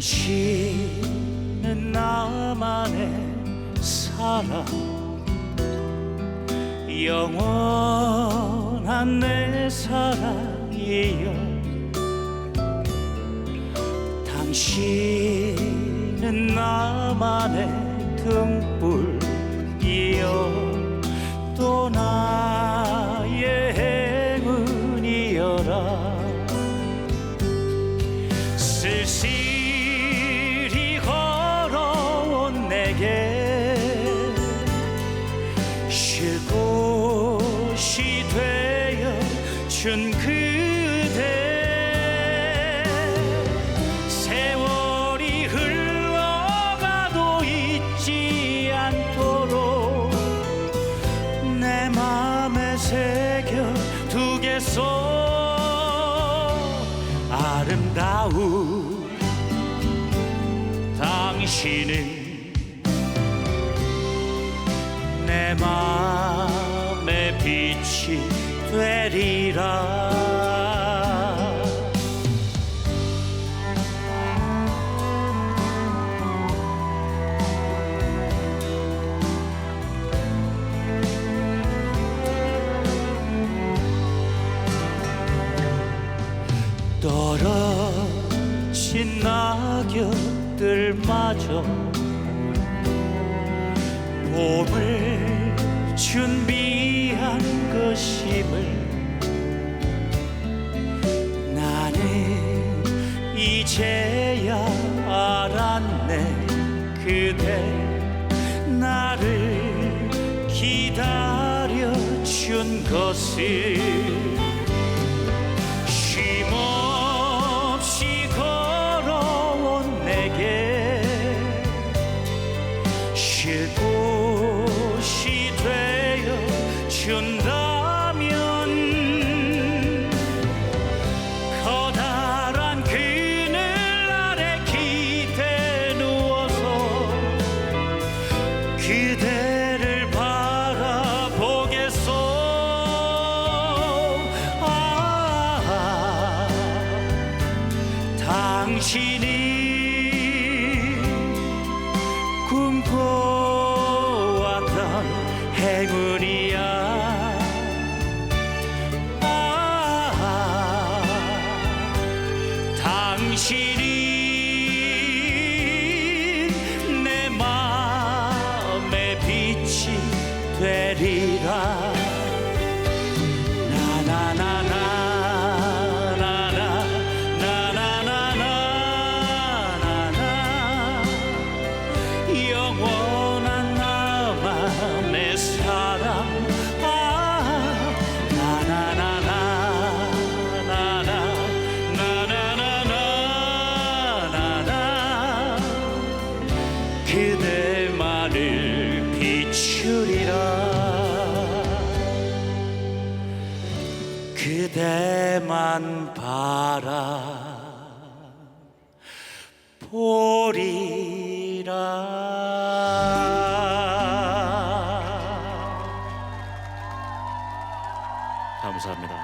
당신은 나만의 사랑. 영원한 내 사랑이여. 당신은 나만의 등불이여. 또 나의 행운이여라. 쓸쓸 준 그대. 세월이 흘러가도 잊지 않도록 내 맘에 새겨 두겠소. 아름다운 당신은 내맘 되리라. 떨어진 낙엽들마저 봄을 준비한 것임을 나는 이제야 알았네. 그대 나를 기다려준 것을 그대를 바라보겠소. 아, 당신이 꿈꿔왔던 행운이야. 아, 당신이 that he 그대만 바라 보리라 감사합니다.